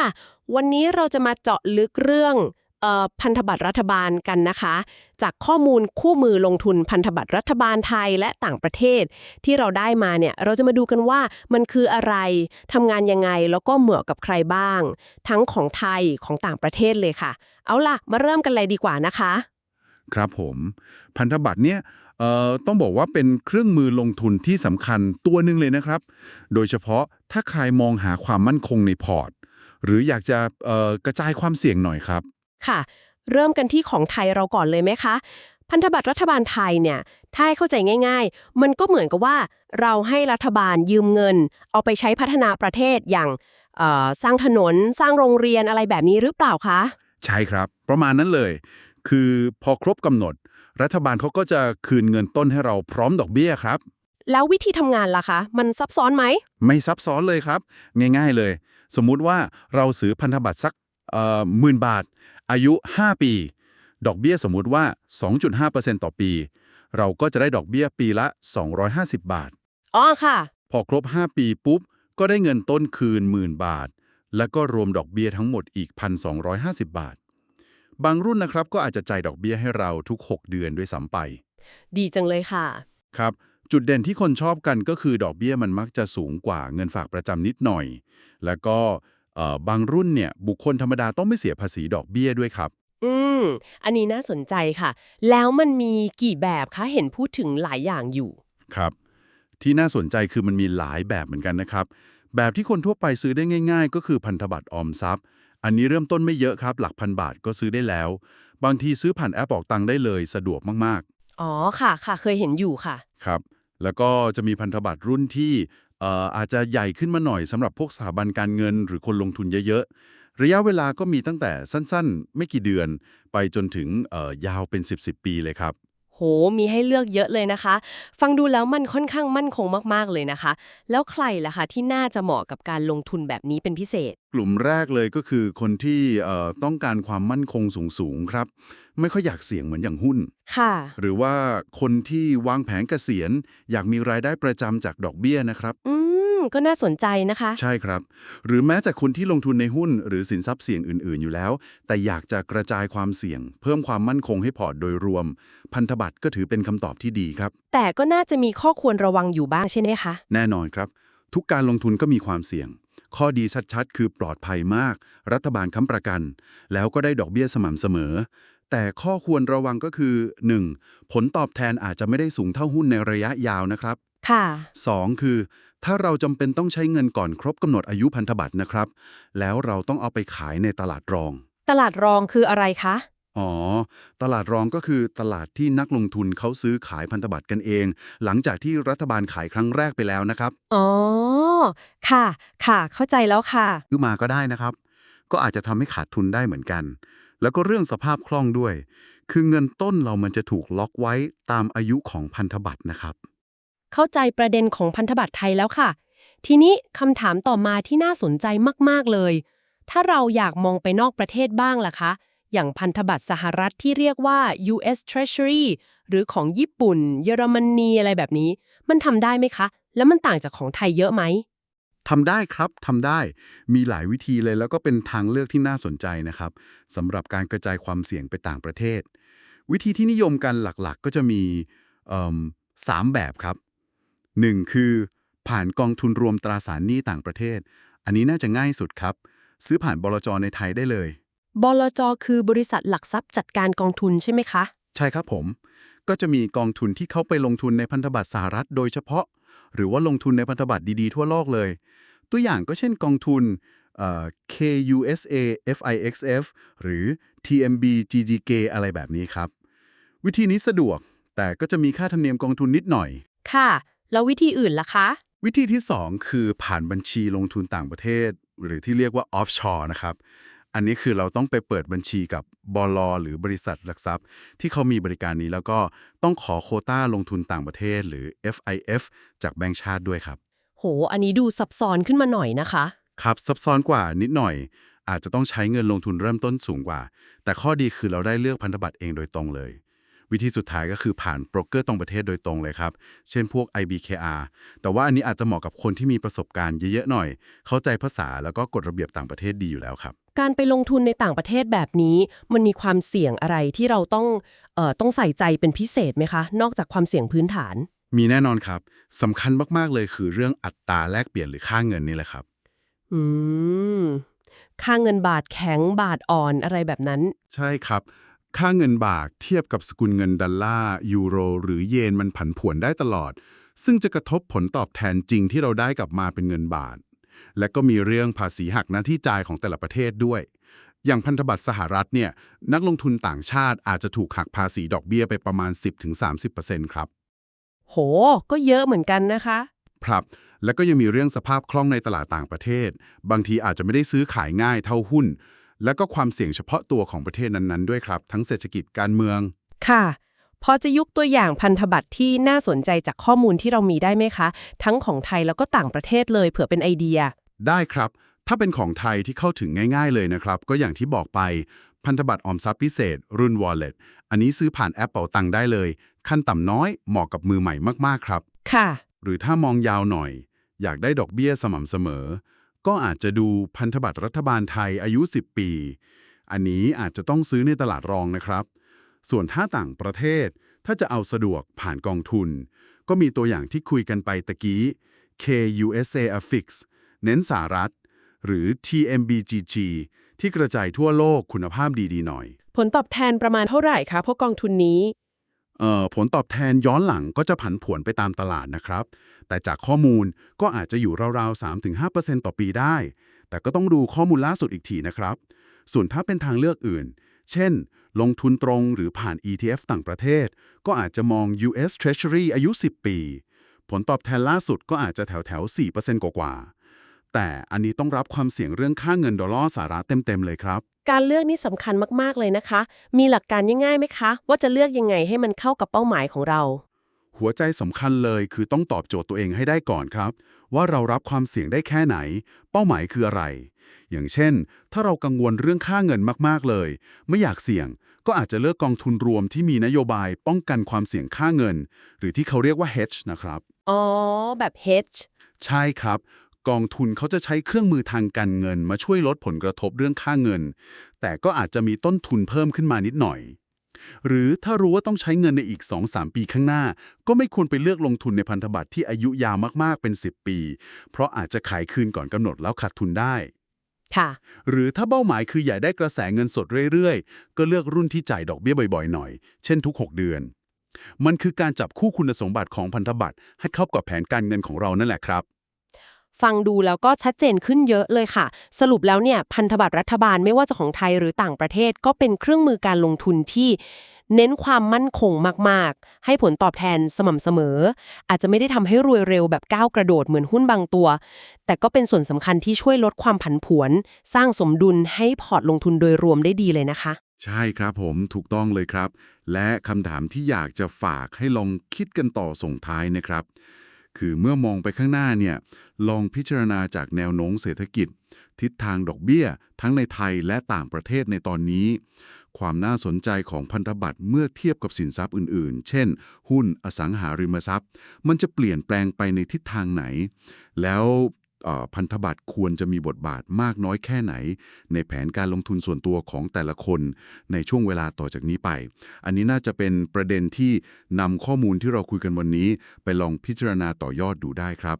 ค่ะ วันนี้เราจะมาเจาะลึกเรื่องออพันธบัตรรัฐบาลกันนะคะ จากข้อมูลคู่มือลงทุนพันธบัตรรัฐบาลไทยและต่างประเทศ ที่เราได้มาเนี่ยเราจะมาดูกันว่ามันคืออะไรทำงานยังไงแล้วก็เหมาะกับใครบ้าง ทั้งของไทยของต่างประเทศเลยค่ะ เอาล่ะ มาเริ่มกันเลยดีกว่านะคะ ครับผม พันธบัตรเนี่ยต้องบอกว่าเป็นเครื่องมือลงทุนที่สำคัญตัวหนึ่งเลยนะครับ โดยเฉพาะถ้าใครมองหาความมั่นคงในพอร์ต หรืออยากจะเอ่อกระจายความเสี่ยงหน่อยครับ ค่ะ เริ่มกันที่ของไทยเราก่อนเลยไหมคะ พันธบัตรรัฐบาลไทยเนี่ยถ้าให้เข้าใจง่าย ๆ มันก็เหมือนกับว่าเราให้รัฐบาลยืมเงิน เอาไปใช้พัฒนาประเทศอย่างเอ่อสร้างถนนสร้างโรงเรียนอะไรแบบนี้หรือเปล่าคะ ใช่ครับ ประมาณนั้นเลย คือพอครบกำหนด รัฐบาลเขาก็จะคืนเงินต้นให้เราพร้อมดอกเบี้ยครับ แล้ววิธีทำงานล่ะคะ มันซับซ้อนไหม ไม่ซับซ้อนเลยครับ ง่าย ๆเลย สมมุติว่าเราซื้อพันธบัตรสักเอ่อหมื่นบาท อายุ 5 ปี ดอกเบี้ยสมมุติว่า 2.5%ต่อปี เราก็จะได้ดอกเบี้ยปีละ 250 บาท อ๋อค่ะ พอครบ 5 ปีปุ๊บ ก็ได้เงินต้นคืนหมื่นบาท แล้วก็รวมดอกเบี้ยทั้งหมดอีก 1,250 บาท บางรุ่นนะครับก็อาจจะจ่ายดอกเบี้ยให้เราทุก 6 เดือนด้วยซ้ำไป ดีจังเลยค่ะ ครับ จุดเด่นที่คนชอบกันก็คือดอกเบี้ยมันมักจะสูงกว่าเงินฝากประจำนิดหน่อย แล้วก็เอ่อบางรุ่นเนี่ยบุคคลธรรมดาต้องไม่เสียภาษีดอกเบี้ยด้วยครับ อืม อันนี้น่าสนใจค่ะ แล้วมันมีกี่แบบคะ เห็นพูดถึงหลายอย่างอยู่ ครับ ที่น่าสนใจคือมันมีหลายแบบเหมือนกันนะครับ แบบที่คนทั่วไปซื้อได้ง่าย ๆ ก็คือพันธบัตรออมทรัพย์ อันนี้เริ่มต้นไม่เยอะครับ หลักพันบาทก็ซื้อได้แล้ว บางทีซื้อผ่านแอปออกตังค์ได้เลยสะดวกมากอ๋อค่ะค่ะ เคยเห็นอยู่ค่ะๆครับ แล้วก็จะมีพันธบัตรรุ่นที่อาจจะใหญ่ขึ้นมาหน่อยสำหรับพวกสถาบันการเงิน หรือคนลงทุนเยอะๆ ระยะเวลาก็มีตั้งแต่สั้นๆ ไม่กี่เดือน ไปจนถึงยาวเป็น 10 10ปีเลยครับ โห มีให้เลือกเยอะเลยนะคะ ฟังดูแล้วมันค่อนข้างมั่นคงมากๆเลยนะคะ แล้วใครล่ะคะที่น่าจะเหมาะกับการลงทุนแบบนี้เป็นพิเศษ กลุ่มแรกเลยก็คือคนที่เอ่อต้องการความมั่นคงสูงๆครับ ไม่ค่อยอยากเสี่ยงเหมือนอย่างหุ้น ค่ะ หรือว่าคนที่วางแผนเกษียณ อยากมีรายได้ประจำจากดอกเบี้ยนะครับ อืม ก็น่าสนใจนะคะ ใช่ครับ หรือแม้แต่คนที่ลงทุนในหุ้นหรือสินทรัพย์เสี่ยงอื่น ๆ อยู่แล้ว แต่อยากจะกระจายความเสี่ยง เพิ่มความมั่นคงให้พอร์ตโดยรวม พันธบัตรก็ถือเป็นคำตอบที่ดีครับ แต่ก็น่าจะมีข้อควรระวังอยู่บ้างใช่ไหมคะ แน่นอนครับ ทุกการลงทุนก็มีความเสี่ยง ข้อดีชัดๆ คือปลอดภัยมาก รัฐบาลค้ำประกัน แล้วก็ได้ดอกเบี้ยสม่ำเสมอแต่ข้อควรระวังก็คือ 1. ผลตอบแทนอาจจะไม่ได้สูงเท่าหุ้นในระยะยาวนะครับ ค่ะ 2. คือ ถ้าเราจำเป็นต้องใช้เงินก่อนครบกำหนดอายุพันธบัตรนะครับ แล้วเราต้องเอาไปขายในตลาดรอง ตลาดรองคืออะไรคะ อ๋อ ตลาดรองก็คือตลาดที่นักลงทุนเขาซื้อขายพันธบัตรกันเอง หลังจากที่รัฐบาลขายครั้งแรกไปแล้วนะครับ อ๋อ ค่ะ ค่ะ เข้าใจแล้วค่ะ ซื้อมาก็ได้นะครับ ก็อาจจะทำให้ขาดทุนได้เหมือนกัน แล้วก็เรื่องสภาพคล่องด้วย คือเงินต้นเรามันจะถูกล็อกไว้ตามอายุของพันธบัตรนะครับ เข้าใจประเด็นของพันธบัตรไทยแล้วค่ะ ทีนี้คำถามต่อมาที่น่าสนใจมากๆเลย ถ้าเราอยากมองไปนอกประเทศบ้างล่ะคะ อย่างพันธบัตรสหรัฐที่เรียกว่า US Treasury หรือของญี่ปุ่น เยอรมนีอะไรแบบนี้ มันทำได้ไหมคะ แล้วมันต่างจากของไทยเยอะไหมทำได้ครับทำได้ มีหลายวิธีเลยแล้วก็เป็นทางเลือกที่น่าสนใจนะครับสำหรับการกระจายความเสี่ยงไปต่างประเทศ วิธีที่นิยมกันหลักๆ ก็จะมีสามแบบครับ 1. คือ ผ่านกองทุนรวมตราสารหนี้ต่างประเทศ อันนี้น่าจะง่ายสุดครับ ซื้อผ่านบลจในไทยได้เลยบลจคือบริษัทหลักทรัพย์จัดการกองทุนใช่ไหมคะ ใช่ครับผม ก็จะมีกองทุนที่เขาไปลงทุนในพันธบัตรสหรัฐโดยเฉพาะ หรือว่าลงทุนในพันธบัตรดีๆ ทั่วโลกเลย ตัวอย่างก็เช่นกองทุนเอ่อ KUSA FIXF หรือ TMB GGK อะไรแบบนี้ครับ วิธีนี้สะดวกแต่ก็จะมีค่าธรรมเนียมกองทุนนิดหน่อย ค่ะ แล้ววิธีอื่นล่ะคะ วิธีที่ 2 คือผ่านบัญชีลงทุนต่างประเทศ หรือที่เรียกว่า offshore นะครับ อันนี้คือเราต้องไปเปิดบัญชีกับบลหรือบริษัทหลักทรัพย์ ที่เขามีบริการนี้แล้วก็ต้องขอโควต้าลงทุนต่างประเทศ หรือ FIF จากแบงก์ชาติด้วยครับ โห อันนี้ดูซับซ้อนขึ้นมาหน่อยนะคะ ครับซับซ้อนกว่านิดหน่อย อาจจะต้องใช้เงินลงทุนเริ่มต้นสูงกว่า แต่ข้อดีคือเราได้เลือกพันธบัตรเองโดยตรงเลย วิธีสุดท้ายก็คือผ่านโบรกเกอร์ตรงประเทศโดยตรงเลยครับ เช่นพวก IBKR แต่ว่าอันนี้อาจจะเหมาะกับคนที่มีประสบการณ์เยอะๆหน่อย เข้าใจภาษาแล้วก็กฎระเบียบต่างประเทศดีอยู่แล้วครับ การไปลงทุนในต่างประเทศแบบนี้ มันมีความเสี่ยงอะไรที่เราต้องเอ่อต้องใส่ใจเป็นพิเศษไหมคะ นอกจากความเสี่ยงพื้นฐาน มีแน่นอนครับสำคัญมากๆเลยคือเรื่องอัตราแลกเปลี่ยนหรือค่าเงินนี่แหละครับ อืมค่าเงินบาทแข็งบาทอ่อนอะไรแบบนั้น ใช่ครับ ค่าเงินบาทเทียบกับสกุลเงินดอลลาร์ยูโร หรือเยนมันผันผวนได้ตลอด ซึ่งจะกระทบผลตอบแทนจริงที่เราได้กลับมาเป็นเงินบาท และก็มีเรื่องภาษีหักหน้าที่จ่ายของแต่ละประเทศด้วย อย่างพันธบัตรสหรัฐเนี่ยนักลงทุนต่างชาติอาจจะถูกหักภาษีดอกเบี้ยไปประมาณ 10-30%ครับ โห ก็เยอะเหมือนกันนะคะ ครับแล้วก็ยังมีเรื่องสภาพคล่องในตลาดต่างประเทศ บางทีอาจจะไม่ได้ซื้อขายง่ายเท่าหุ้น แล้วก็ความเสี่ยงเฉพาะตัวของประเทศนั้นๆด้วยครับ ทั้งเศรษฐกิจการเมือง ค่ะ พอจะยกตัวอย่างพันธบัตรที่น่าสนใจจากข้อมูลที่เรามีได้ไหมคะ ทั้งของไทยแล้วก็ต่างประเทศเลยเผื่อเป็นไอเดีย ได้ครับ ถ้าเป็นของไทยที่เข้าถึงง่าย ๆ เลยนะครับ ก็อย่างที่บอกไปพันธบัตรออมทรัพย์พิเศษ รุ่น Wallet อันนี้ซื้อผ่านแอปเป๋าตังค์ได้เลย ขั้นต่ำน้อยเหมาะกับมือใหม่มากๆครับ ค่ะ หรือถ้ามองยาวหน่อย อยากได้ดอกเบี้ยสม่ำเสมอ ก็อาจจะดูพันธบัตรรัฐบาลไทยอายุ 10 ปี อันนี้อาจจะต้องซื้อในตลาดรองนะครับ ส่วนถ้าต่างประเทศ ถ้าจะเอาสะดวกผ่านกองทุน ก็มีตัวอย่างที่คุยกันไปตะกี้ KUSA Affix เน้นสหรัฐ หรือ TMBGG ที่กระจายทั่วโลกคุณภาพดีๆหน่อย ผลตอบแทนประมาณเท่าไหร่คะพวกกองทุนนี้ ผลตอบแทนย้อนหลังก็จะผันผวนไปตามตลาดนะครับ แต่จากข้อมูลก็อาจจะอยู่ราวๆ 3-5%ต่อปีได้ แต่ก็ต้องดูข้อมูลล่าสุดอีกทีนะครับ ส่วนถ้าเป็นทางเลือกอื่น เช่น ลงทุนตรงหรือผ่าน ETF ต่างประเทศ ก็อาจจะมอง US Treasury อายุ 10 ปี ผลตอบแทนล่าสุดก็อาจจะแถวๆ 4%กว่าๆ แต่อันนี้ต้องรับความเสี่ยงเรื่องค่าเงินดอลลาร์สหรัฐเต็ม ๆ เลยครับ การเลือกนี่สำคัญมาก ๆ เลยนะคะ มีหลักการง่ายๆไหมคะ ว่าจะเลือกยังไงให้มันเข้ากับเป้าหมายของเรา หัวใจสำคัญเลยคือต้องตอบโจทย์ตัวเองให้ได้ก่อนครับ ว่าเรารับความเสี่ยงได้แค่ไหน เป้าหมายคืออะไร อย่างเช่น ถ้าเรากังวลเรื่องค่าเงินมากๆเลย ไม่อยากเสี่ยง ก็อาจจะเลือกกองทุนรวมที่มีนโยบายป้องกันความเสี่ยงค่าเงิน หรือที่เขาเรียกว่า hedge นะครับอ๋อแบบ hedge ใช่ครับ กองทุนเขาจะใช้เครื่องมือทางการเงิน มาช่วยลดผลกระทบเรื่องค่าเงิน แต่ก็อาจจะมีต้นทุนเพิ่มขึ้นมานิดหน่อย หรือถ้ารู้ว่าต้องใช้เงินในอีก 2-3 ปีข้างหน้า ก็ไม่ควรไปเลือกลงทุนในพันธบัตรที่อายุยาวมากๆเป็น 10 ปี เพราะอาจจะขายคืนก่อนกำหนดแล้วขาดทุนได้ค่ะหรือถ้าเป้าหมายคืออยากได้กระแสเงินสดเรื่อยๆ ก็เลือกรุ่นที่จ่ายดอกเบี้ยบ่อยๆ หน่อย เช่นทุก 6 เดือน มันคือการจับคู่คุณสมบัติของพันธบัตรให้เข้ากับแผนการเงินของเรานั่นแหละครับ ฟังดูแล้วก็ชัดเจนขึ้นเยอะเลยค่ะ สรุปแล้วเนี่ยพันธบัตรรัฐบาลไม่ว่าจะของไทยหรือต่างประเทศ ก็เป็นเครื่องมือการลงทุนที่เน้นความมั่นคงมาก ๆ ให้ผลตอบแทนสม่ำเสมอ อาจจะไม่ได้ทำให้รวยเร็วแบบก้าวกระโดดเหมือนหุ้นบางตัว แต่ก็เป็นส่วนสำคัญที่ช่วยลดความผันผวน สร้างสมดุลให้พอร์ตลงทุนโดยรวมได้ดีเลยนะคะ ใช่ครับผมถูกต้องเลยครับ และคำถามที่อยากจะฝากให้ลองคิดกันต่อส่งท้ายนะครับ คือเมื่อมองไปข้างหน้าเนี่ยลองพิจารณาจากแนวโน้มเศรษฐกิจ ทิศทางดอกเบี้ย ทั้งในไทยและต่างประเทศในตอนนี้ ความน่าสนใจของพันธบัตรเมื่อเทียบกับสินทรัพย์อื่น ๆ เช่น หุ้นอสังหาริมทรัพย์ มันจะเปลี่ยนแปลงไปในทิศทางไหน แล้ว พันธบัตรควรจะมีบทบาทมากน้อยแค่ไหน ในแผนการลงทุนส่วนตัวของแต่ละคนในช่วงเวลาต่อจากนี้ไป อันนี้น่าจะเป็นประเด็นที่นำข้อมูลที่เราคุยกันวันนี้ ไปลองพิจารณาต่อยอดดูได้ครับ